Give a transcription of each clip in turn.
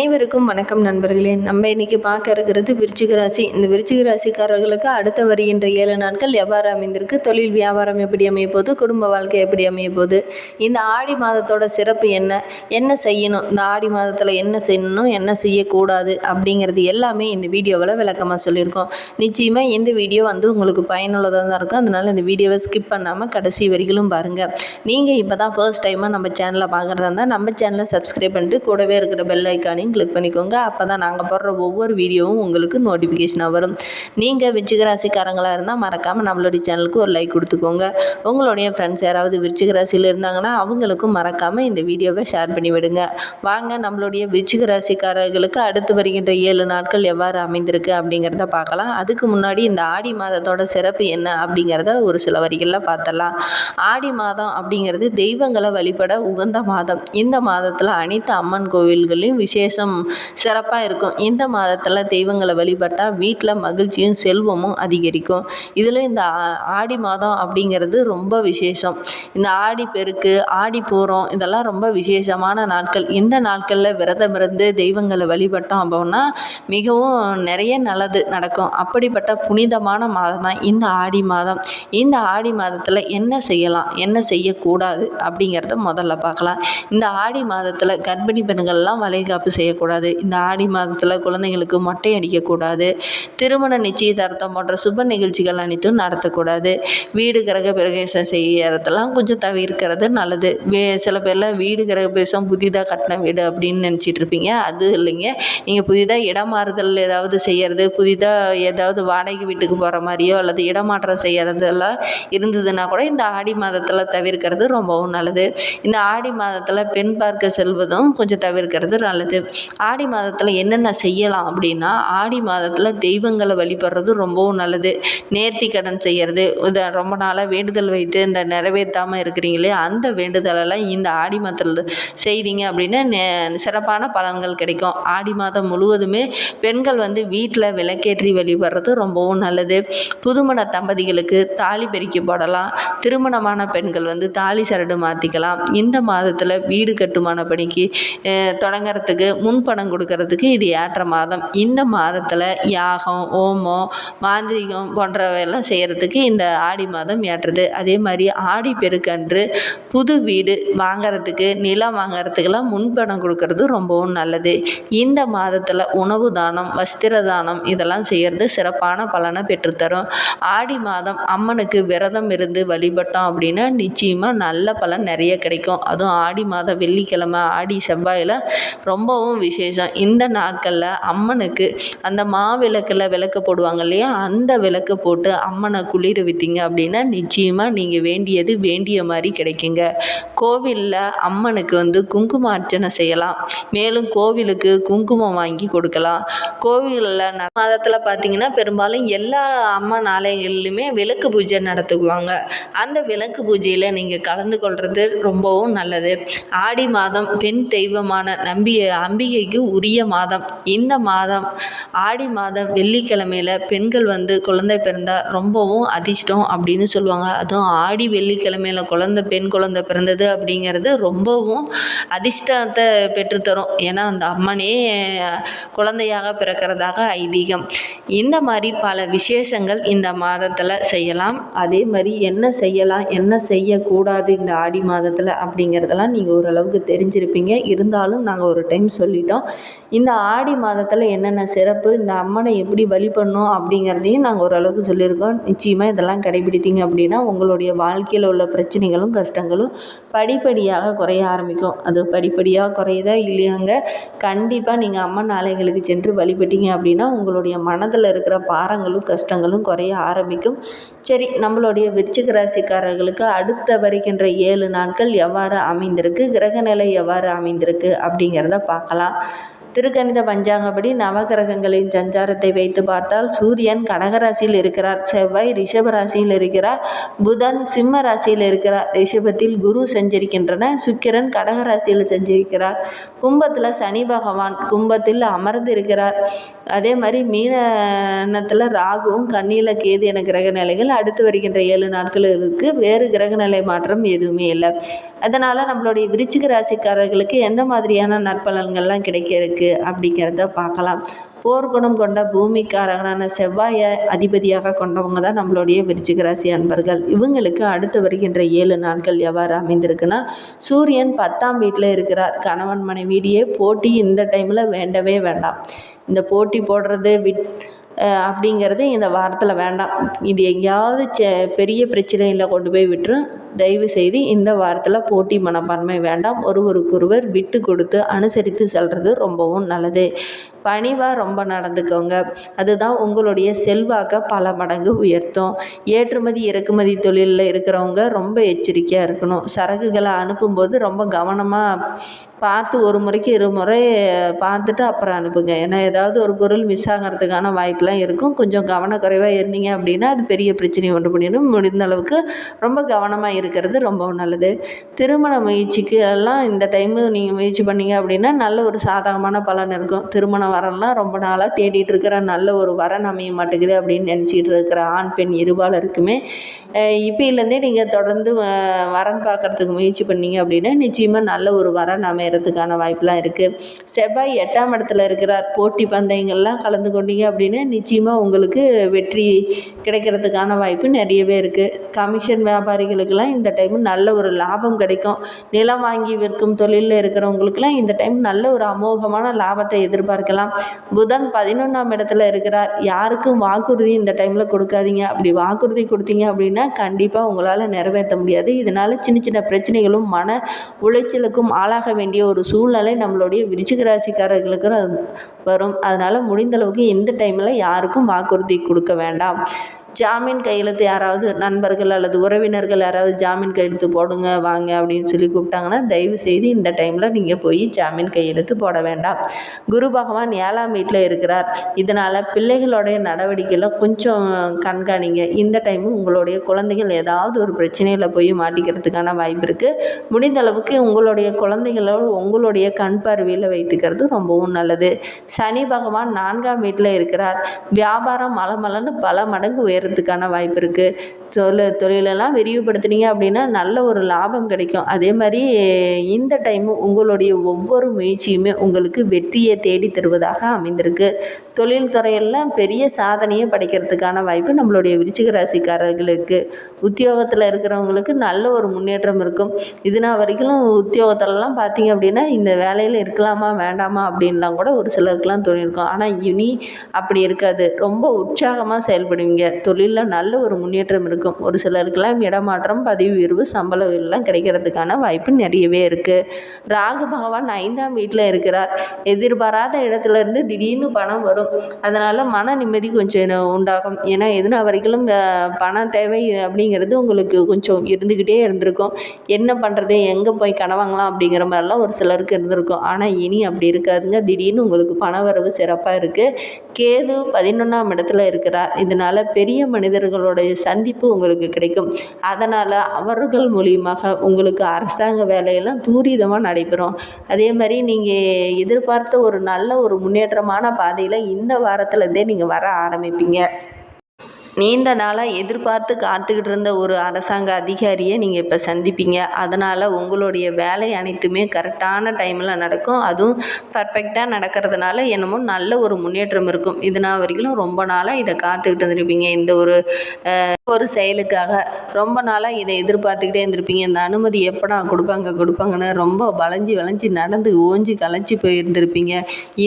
அனைவருக்கும் வணக்கம் நண்பர்களே. நம்ம இன்னைக்கு பார்க்க இருக்கிறது விருச்சிக ராசி. இந்த விருச்சிக ராசிக்காரர்களுக்கு அடுத்த வருகின்ற ஏழு நாட்கள் எவ்வாறு அமைந்திருக்கு. தொழில் வியாபாரம் எப்படி அமைய போகுது? குடும்ப வாழ்க்கை எப்படி அமைய போகுது? இந்த ஆடி மாதத்தோட சிறப்பு என்ன? என்ன செய்யணும்? இந்த ஆடி மாதத்தில் என்ன செய்யணும்? என்ன செய்யக்கூடாது? அப்படிங்கிறது எல்லாமே இந்த வீடியோவில் விளக்கமாக சொல்லியிருக்கோம். நிச்சயமாக இந்த வீடியோ வந்து உங்களுக்கு பயனுள்ளதாக தான் இருக்கும். அதனால் இந்த வீடியோவை ஸ்கிப் பண்ணாமல் கடைசி வரைக்கும் பாருங்கள் நீங்கள் இப்போ தான் ஃபர்ஸ்ட் டைமாக நம்ம சேனலை பார்க்குறதா இருந்தால் நம்ம சேனலை சப்ஸ்கிரைப் பண்ணிட்டு கூடவே இருக்கிற பெல் ஐக்கானையும் கிளிக் பண்ணிக்கோங்க. அப்போ தான் நாங்கள் போடுற ஒவ்வொரு வீடியோவும் உங்களுக்கு நோட்டிஃபிகேஷனாக வரும். நீங்கள் விருச்சிக ராசிக்காரங்களாக இருந்தால் மறக்காமல் நம்மளுடைய சேனலுக்கு ஒரு லைக் கொடுத்துக்கோங்க. உங்களுடைய ஃப்ரெண்ட்ஸ் யாராவது விருச்சிக ராசியில் இருந்தாங்கன்னா அவங்களுக்கும் மறக்காமல் இந்த வீடியோவை ஷேர் பண்ணி விடுங்க. வாங்க நம்மளுடைய விருச்சிக ராசிக்காரர்களுக்கு அடுத்து வருகின்ற ஏழு நாட்கள் எவ்வாறு அமைந்திருக்கு அப்படிங்கிறத பார்க்கலாம். அதுக்கு முன்னாடி இந்த ஆடி மாதத்தோட சிறப்பு என்ன அப்படிங்கிறத ஒரு சில வரிகளில் பார்த்தலாம் ஆடி மாதம் அப்படிங்கிறது தெய்வங்களை வழிபட உகந்த மாதம். இந்த மாதத்தில் அனைத்து அம்மன் கோவில்களையும் விசேஷம் சிறப்பாக இருக்கும். இந்த மாதத்தில் தெய்வங்களை வழிபட்டால் வீட்டில் மகிழ்ச்சியும் செல்வமும் அதிகரிக்கும். இதில் இந்த ஆடி மாதம் அப்படிங்கிறது ரொம்ப விசேஷம். இந்த ஆடி பெருக்கு ஆடி பூரம் இதெல்லாம் ரொம்ப விசேஷமான நாட்கள். இந்த நாட்களில் விரதம் இருந்து தெய்வங்களை வழிபட்டோம் அப்படின்னா மிகவும் நிறைய நல்லது நடக்கும். அப்படிப்பட்ட புனிதமான மாதம் தான் இந்த ஆடி மாதம். இந்த ஆடி மாதத்தில் என்ன செய்யலாம்? என்ன செய்யக்கூடாது? அப்படிங்கிறத முதல்ல பார்க்கலாம். இந்த ஆடி மாதத்தில் கர்ப்பிணி பெண்கள்லாம் வளைகாப்பு செய்யக்கூடாது. இந்த ஆடி மாதத்தில் குழந்தைங்களுக்கு மொட்டை அடிக்கக்கூடாது. திருமண நிச்சயதார்த்தம் போன்ற சுப நிகழ்ச்சிகள் அனைத்தும் நடத்தக்கூடாது. வீடு கிரக பிரவேசம் செய்யறதெல்லாம் கொஞ்சம் தவிர்க்கிறது நல்லது. வே சில பேர்லாம் வீடு கிரக பிரவேசம் புதிதாக கட்டின வீடு அப்படின்னு நினச்சிட்டு இருப்பீங்க. அது இல்லைங்க. நீங்கள் புதிதாக இடமாறுதல் ஏதாவது செய்யறது புதிதாக ஏதாவது வாடகை வீட்டுக்கு போகிற மாதிரியோ அல்லது இடமாற்றம் செய்யறதெல்லாம் இருந்ததுன்னா கூட இந்த ஆடி மாதத்தில் தவிர்க்கிறது ரொம்பவும் நல்லது. இந்த ஆடி மாதத்தில் பெண் பார்க்க செல்வதும் கொஞ்சம் தவிர்க்கிறது நல்லது. ஆடி மாதத்தில் என்னென்ன செய்யலாம் அப்படின்னா ஆடி மாதத்தில் தெய்வங்களை வழிபடுறது ரொம்பவும் நல்லது. நேர்த்தி கடன் செய்கிறது இதை ரொம்ப நாளாக வேண்டுதல் வைத்து இந்த நிறைவேற்றாமல் இருக்கிறீங்களே அந்த வேண்டுதலெல்லாம் இந்த ஆடி மாதத்தில் செய்தீங்க அப்படின்னா நே- சிறப்பான பலன்கள் கிடைக்கும். ஆடி மாதம் முழுவதுமே பெண்கள் வந்து வீட்டில் விளக்கேற்றி வழிபடுறது ரொம்பவும் நல்லது. புதுமண தம்பதிகளுக்கு தாலி பெருக்கி போடலாம். திருமணமான பெண்கள் வந்து தாலி சரடு மாற்றிக்கலாம் இந்த மாதத்தில் வீடு கட்டுமான பணிக்கு தொடங்கிறதுக்கு முன்பணம் கொடுக்கறதுக்கு இது ஏற்ற மாதம். இந்த மாதத்தில் யாகம் ஓமம் மாந்திரிகம் போன்றவையெல்லாம் செய்கிறதுக்கு இந்த ஆடி மாதம் ஏற்றது. அதே மாதிரி ஆடி பெருக்கன்று புது வீடு வாங்குறதுக்கு நிலம் வாங்கிறதுக்கெல்லாம் முன்பணம் கொடுக்கறது ரொம்பவும் நல்லது. இந்த மாதத்தில் உணவு தானம் வஸ்திர தானம் இதெல்லாம் செய்கிறது சிறப்பான பலனை பெற்றுத்தரும். ஆடி மாதம் அம்மனுக்கு விரதம் இருந்து வழிபட்டோம் அப்படின்னா நிச்சயமாக நல்ல பலன் நிறைய கிடைக்கும். அதுவும் ஆடி மாதம் வெள்ளிக்கிழமை ஆடி செவ்வாயில் ரொம்பவும் விசேஷம். இந்த நாட்களில் அம்மனுக்கு அந்த மாவிளக்கில் விளக்கு போடுவாங்க இல்லையா? அந்த விளக்கு போட்டு அம்மனை குளிர்வித்தீங்க அப்படின்னா நிச்சயமாக நீங்கள் வேண்டியது வேண்டிய மாதிரி கிடைக்குங்க. கோவிலில் அம்மனுக்கு வந்து குங்கும அர்ச்சனை செய்யலாம். மேலும் கோவிலுக்கு குங்குமம் வாங்கி கொடுக்கலாம். கோவிலில் மாதத்தில் பார்த்தீங்கன்னா பெரும்பாலும் எல்லா அம்மன் ஆலயங்களிலுமே விளக்கு பூஜை நடத்துவாங்க. அந்த விளக்கு பூஜையில் நீங்கள் கலந்து கொள்வது ரொம்பவும் நல்லது. ஆடி மாதம் பெண் தெய்வமான நம்பிய அம்பிகைக்கு உரிய மாதம். இந்த மாதம் ஆடி மாதம் வெள்ளிக்கிழமையில் பெண்கள் வந்து குழந்தை பிறந்தால் ரொம்பவும் அதிர்ஷ்டம் அப்படின்னு சொல்லுவாங்க. அதுவும் ஆடி வெள்ளிக்கிழமையில் குழந்தை பெண் குழந்தை பிறந்தது அப்படிங்கிறது ரொம்பவும் அதிர்ஷ்டத்தை பெற்றுத்தரும். ஏன்னா அந்த அம்மனே குழந்தையாக பிறக்கிறதாக ஐதீகம். இந்த மாதிரி பல விசேஷங்கள் இந்த மாதத்தில் செய்யலாம். அதே மாதிரி என்ன செய்யலாம் என்ன செய்யக்கூடாது இந்த ஆடி மாதத்தில் அப்படிங்கிறதெல்லாம் நீங்கள் ஓரளவுக்கு தெரிஞ்சிருப்பீங்க. இருந்தாலும் நாங்கள் ஒரு டைம் சொல்லிட்டோம். இந்த ஆடி மாதத்தில் என்னென்ன சிறப்பு இந்த அம்மனை எப்படி வழிபடணும் அப்படிங்கிறதையும் நாங்கள் ஓரளவுக்கு சொல்லியிருக்கோம். நிச்சயமாக இதெல்லாம் கடைபிடித்தீங்க அப்படின்னா உங்களுடைய வாழ்க்கையில் உள்ள பிரச்சனைகளும் கஷ்டங்களும் படிப்படியாக குறைய ஆரம்பிக்கும். அது படிப்படியாக குறையுதா இல்லையாங்க? கண்டிப்பாக நீங்கள் அம்மன் ஆலயங்களுக்கு சென்று வழிபட்டீங்க அப்படின்னா உங்களுடைய மனதில் இருக்கிற பாரங்களும் கஷ்டங்களும் குறைய ஆரம்பிக்கும். சரி நம்மளுடைய விருச்சிக ராசிக்காரர்களுக்கு அடுத்த வருகின்ற ஏழு நாட்கள் எவ்வாறு அமைந்திருக்கு கிரகநிலை எவ்வாறு அமைந்திருக்கு அப்படிங்கிறத பார்க்கலாம். திருக்கணித பஞ்சாங்கப்படி நவகிரகங்களின் சஞ்சாரத்தை வைத்து பார்த்தால் சூரியன் கடகராசியில் இருக்கிறார் செவ்வாய் ரிஷப ராசியில் இருக்கிறார் புதன் சிம்ம ராசியில் இருக்கிறார். ரிஷபத்தில் குரு சஞ்சரிக்கின்றன சுக்கிரன் கடகராசியில் சஞ்சரிக்கிறார். கும்பத்தில் சனி பகவான் கும்பத்தில் அமர்ந்து இருக்கிறார் அதே மாதிரி மீனத்தில் ராகுவும் கண்ணியில் கேது என கிரக நிலைகள் அடுத்து வருகின்ற ஏழு நாட்களுக்கு இருக்குது வேறு கிரக நிலை மாற்றம் எதுவுமே இல்லை. அதனால் நம்மளுடைய விருச்சிக ராசிக்காரர்களுக்கு எந்த மாதிரியான நற்பலன்கள்லாம் கிடைக்க இருக்குது அப்படிங்கிறத பார்க்கலாம். போர்க்குணம் கொண்ட பூமிக்காரகனான செவ்வாயை அதிபதியாக கொண்டவங்க தான் நம்மளுடைய விருச்சிக ராசி அன்பர்கள். இவங்களுக்கு அடுத்து வருகின்ற ஏழு நாட்கள் எவ்வாறு அமைந்திருக்குன்னா சூரியன் பத்தாம் வீட்டில் இருக்கிறார். கணவன் மனைவியிடையே போட்டி இந்த டைமில் வேண்டவே வேண்டாம். இந்த போட்டி போடுறது விட் அப்படிங்கிறது இந்த வாரத்தில் வேண்டாம். இது எங்கேயாவது செ பெரிய பிரச்சனையில் கொண்டு போய் விட்டுரும் தயவு செய்து இந்த வாரத்தில் போட்டி மனப்பான்மை வேண்டாம். ஒருவருக்கொருவர் விட்டு கொடுத்து அனுசரித்து செல்வது ரொம்பவும் நல்லது. பணிவாக ரொம்ப நடந்துக்கோங்க. அதுதான் உங்களுடைய செல்வாக்கை பல மடங்கு உயர்த்தும். ஏற்றுமதி இறக்குமதி தொழிலில் இருக்கிறவங்க ரொம்ப எச்சரிக்கையாக இருக்கணும். சரக்குகளை அனுப்பும்போது ரொம்ப கவனமாக பார்த்து ஒரு முறைக்கு இரு முறை பார்த்துட்டு அப்புறம் அனுப்புங்க. ஏன்னா ஏதாவது ஒரு பொருள் மிஸ் ஆகிறதுக்கான வாய்ப்பெலாம் இருக்கும். கொஞ்சம் கவனக்குறைவாக இருந்தீங்க அப்படின்னா அது பெரிய பிரச்சனையை உண்டு பண்ணிடும். முடிந்த அளவுக்கு ரொம்ப கவனமாக இருக்கிறது ரொம்ப நல்லது. திருமண முயற்சிக்கு எல்லாம் இந்த டைமு நீங்கள் முயற்சி பண்ணீங்க அப்படின்னா நல்ல ஒரு சாதகமான பலன் இருக்கும். திருமண வரம்லாம் ரொம்ப நாளாக தேடிட்டு இருக்கிற நல்ல ஒரு வரன் அமைய மாட்டேங்குது அப்படின்னு நினச்சிட்டு இருக்கிற ஆண் பெண் இருபாலருக்குமே இப்போலேருந்தே நீங்கள் தொடர்ந்து வரன் பார்க்கறதுக்கு முயற்சி பண்ணீங்க அப்படின்னா நிச்சயமாக நல்ல ஒரு வரன் அமையறதுக்கான வாய்ப்பெலாம் இருக்குது செவ்வாய் எட்டாம் இடத்துல இருக்கிறார். போட்டி பந்தயங்கள்லாம் கலந்து கொண்டீங்க அப்படின்னா நிச்சயமாக உங்களுக்கு வெற்றி கிடைக்கிறதுக்கான வாய்ப்பு நிறையவே இருக்குது கமிஷன் வியாபாரிகளுக்கெல்லாம் இந்த டைம் நல்ல ஒரு லாபம் கிடைக்கும். நிலம் வாங்கி விற்கும் தொழிலில் இருக்கிறவங்களுக்கெல்லாம் இந்த டைம் நல்ல ஒரு அமோகமான லாபத்தை எதிர்பார்க்கலாம். புதன் பதினொன்றாம் இடத்துல இருக்கிறார். யாருக்கும் வாக்குறுதி இந்த டைமில் கொடுக்காதீங்க. அப்படி வாக்குறுதி கொடுத்தீங்க அப்படின்னா கண்டிப்பாக உங்களால் நிறைவேற்ற முடியாது. இதனால் சின்ன சின்ன பிரச்சனைகளும் மன உளைச்சலுக்கும் ஆளாக வேண்டிய ஒரு சூழ்நிலை நம்மளுடைய விருச்சிக ராசிக்காரர்களுக்கு வரும். அதனால் முடிந்தளவுக்கு இந்த டைமில் யாருக்கும் வாக்குறுதி கொடுக்க வேண்டாம். ஜாமீன் கையெழுத்து யாராவது நண்பர்கள் அல்லது உறவினர்கள் யாராவது ஜாமீன் கையெழுத்து போடுங்க வாங்க அப்படின்னு சொல்லி கூப்பிட்டாங்கன்னா தயவு செய்து இந்த டைமில் நீங்கள் போய் ஜாமீன் கையெழுத்து போட வேண்டாம். குரு பகவான் ஏழாம் வீட்டில் இருக்கிறார். இதனால் பிள்ளைகளுடைய நடவடிக்கையில் கொஞ்சம் கண்காணிங்க. இந்த டைமு உங்களுடைய குழந்தைகள் ஏதாவது ஒரு பிரச்சனையில் போய் மாட்டிக்கிறதுக்கான வாய்ப்பு இருக்குது முடிந்த அளவுக்கு உங்களுடைய குழந்தைகளோடு உங்களுடைய கண் பார்வையில் வைத்துக்கிறது ரொம்பவும் நல்லது. சனி பகவான் நான்காம் வீட்டில் இருக்கிறார். வியாபாரம் மலமலன்னு பல மடங்கு உயர்றதுக்கான வாய்ப்பு இருக்குது தொழில் தொழிலெல்லாம் விரிவுபடுத்துனீங்க அப்படின்னா நல்ல ஒரு லாபம் கிடைக்கும். அதே மாதிரி இந்த டைமும் உங்களுடைய ஒவ்வொரு முயற்சியுமே உங்களுக்கு வெற்றியை தேடி தருவதாக அமைந்திருக்கு. தொழில் துறையெல்லாம் பெரிய சாதனையை படைக்கிறதுக்கான வாய்ப்பு நம்மளுடைய விருச்சிக ராசிக்காரர்களுக்கு. உத்தியோகத்தில் இருக்கிறவங்களுக்கு நல்ல ஒரு முன்னேற்றம் இருக்கும். இது நாள் வரைக்கும் உத்தியோகத்திலலாம் பார்த்தீங்க அப்படின்னா இந்த வேலையில் இருக்கலாமா வேண்டாமா அப்படின்லாம் கூட ஒரு சிலருக்குலாம் தோணியிருக்கும். ஆனால் இனி அப்படி இருக்காது. ரொம்ப உற்சாகமாக செயல்படுவீங்க. தொழிலில் நல்ல ஒரு முன்னேற்றம் இருக்கும் இருக்கும். ஒரு சிலருக்கெல்லாம் இடமாற்றம் பதவி உயர்வு சம்பள உயர்வுலாம் கிடைக்கிறதுக்கான வாய்ப்பு நிறையவே இருக்குது ராகு பகவான் ஐந்தாம் வீட்டில் இருக்கிறார். எதிர்பாராத இடத்துலேருந்து திடீர்னு பணம் வரும். அதனால் மன நிம்மதி கொஞ்சம் உண்டாகும். ஏன்னா எதுனா வரைக்கும் பணம் தேவை அப்படிங்கிறது உங்களுக்கு கொஞ்சம் இருந்துக்கிட்டே இருந்திருக்கும். என்ன பண்ணுறது எங்கே போய் கடன் வாங்கலாம்? அப்படிங்கிற மாதிரிலாம் ஒரு சிலருக்கு இருந்திருக்கும். ஆனால் இனி அப்படி இருக்காதுங்க. திடீர்னு உங்களுக்கு பண வரவு சிறப்பாக இருக்குது கேது பதினொன்றாம் இடத்துல இருக்கிறார். இதனால் பெரிய மனிதர்களுடைய சந்திப்பு உங்களுக்கு கிடைக்கும். அதனால் அவர்கள் மூலியமாக உங்களுக்கு அரசாங்க வேலையெல்லாம் தூரிதமாக நடைபெறும். அதே மாதிரி நீங்கள் எதிர்பார்த்த ஒரு நல்ல ஒரு முன்னேற்றமான பாதையில் இந்த வாரத்துலேருந்தே நீங்கள் வர ஆரம்பிப்பீங்க. நீண்ட நாளாக எதிர்பார்த்து காத்துக்கிட்டு இருந்த ஒரு அரசாங்க அதிகாரியை நீங்கள் இப்போ சந்திப்பீங்க. அதனால் உங்களுடைய வேலை அனைத்துமே கரெக்டான டைமில் நடக்கும். அதுவும் பர்ஃபெக்டாக நடக்கிறதுனால என்னமோ நல்ல ஒரு முன்னேற்றம் இருக்கும். இது நான் வரைக்கும் ரொம்ப நாளாக இதை காத்துக்கிட்டு இருந்திருப்பீங்க. இந்த ஒரு ஒரு செயலுக்காக ரொம்ப நாளாக இதை எதிர்பார்த்துக்கிட்டே இருந்திருப்பீங்க. இந்த அனுமதி எப்படா கொடுப்பாங்க கொடுப்பாங்கன்னு ரொம்ப வளைஞ்சி வளைஞ்சி நடந்து ஓஞ்சி களைச்சி போயிருந்திருப்பீங்க.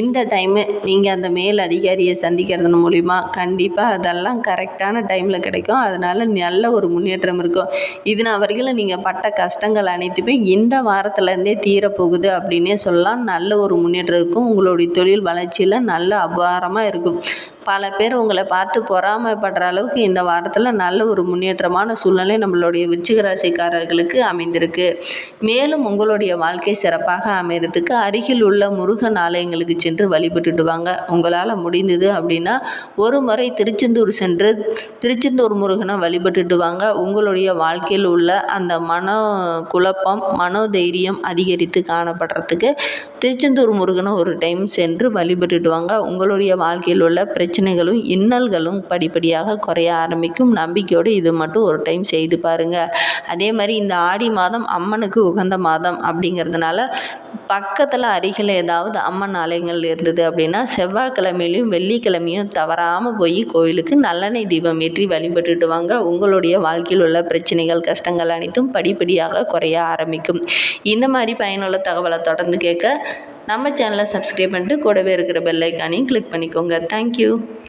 இந்த டைமு நீங்கள் அந்த மேல் அதிகாரியை சந்திக்கிறது மூலிமா கண்டிப்பாக அதெல்லாம் கரெக்டாக கரெக்டான டைமில் கிடைக்கும். அதனால் நல்ல ஒரு முன்னேற்றம் இருக்கும். இது நான் வரைக்கும் நீங்கள் பட்ட கஷ்டங்கள் அனைத்துமே இந்த வாரத்துலேருந்தே தீரப்போகுது அப்படின்னே சொல்லலாம். நல்ல ஒரு முன்னேற்றம் இருக்கும். உங்களுடைய தொழில் வளர்ச்சியில் நல்ல அபாரமாக இருக்கும். பல பேர் உங்களை பார்த்து பொறாமைப்படுற அளவுக்கு இந்த வாரத்தில் நல்ல ஒரு முன்னேற்றமான சூழ்நிலை நம்மளுடைய விருச்சிக ராசிக்காரர்களுக்கு அமைந்திருக்கு. மேலும் உங்களுடைய வாழ்க்கை சிறப்பாக அமைகிறதுக்கு அருகில் உள்ள முருகன் ஆலயங்களுக்கு சென்று வழிபட்டுட்டு வாங்க உங்களால் முடிந்தது அப்படின்னா ஒரு முறை திருச்செந்தூர் சென்று திருச்செந்தூர் முருகனை வழிபட்டுட்டு வாங்க உங்களுடைய வாழ்க்கையில் உள்ள அந்த மன குழப்பம் மனோதைரியம் அதிகரித்து காணப்படுறதுக்கு திருச்செந்தூர் முருகனை ஒரு டைம் சென்று வழிபட்டுடுவாங்க. உங்களுடைய வாழ்க்கையில் உள்ள பிரச்சனைகளும் இன்னல்களும் படிப்படியாக குறைய ஆரம்பிக்கும். நம்பிக்கையோடு இது மட்டும் ஒரு டைம் செய்து பாருங்கள் அதே மாதிரி இந்த ஆடி மாதம் அம்மனுக்கு உகந்த மாதம் அப்படிங்கிறதுனால பக்கத்தில் அருகில் ஏதாவது அம்மன் ஆலயங்கள் இருந்தது அப்படின்னா செவ்வாய்க்கிழமையிலையும் வெள்ளிக்கிழமையும் தவறாமல் போய் கோயிலுக்கு நல்லெண்ணெய் தீபம் ஏற்றி வழிபட்டுட்டு வாங்க உங்களுடைய வாழ்க்கையில் உள்ள பிரச்சனைகள் கஷ்டங்கள் அனைத்தும் படிப்படியாக குறைய ஆரம்பிக்கும். இந்த மாதிரி பயனுள்ள தகவலை தொடர்ந்து கேட்க நம்ம சேனலை சப்ஸ்கிரைப் பண்ணிட்டு கூடவே இருக்கிற பெல்லைக்கானையும் கிளிக் பண்ணிக்கோங்க. தேங்க்யூ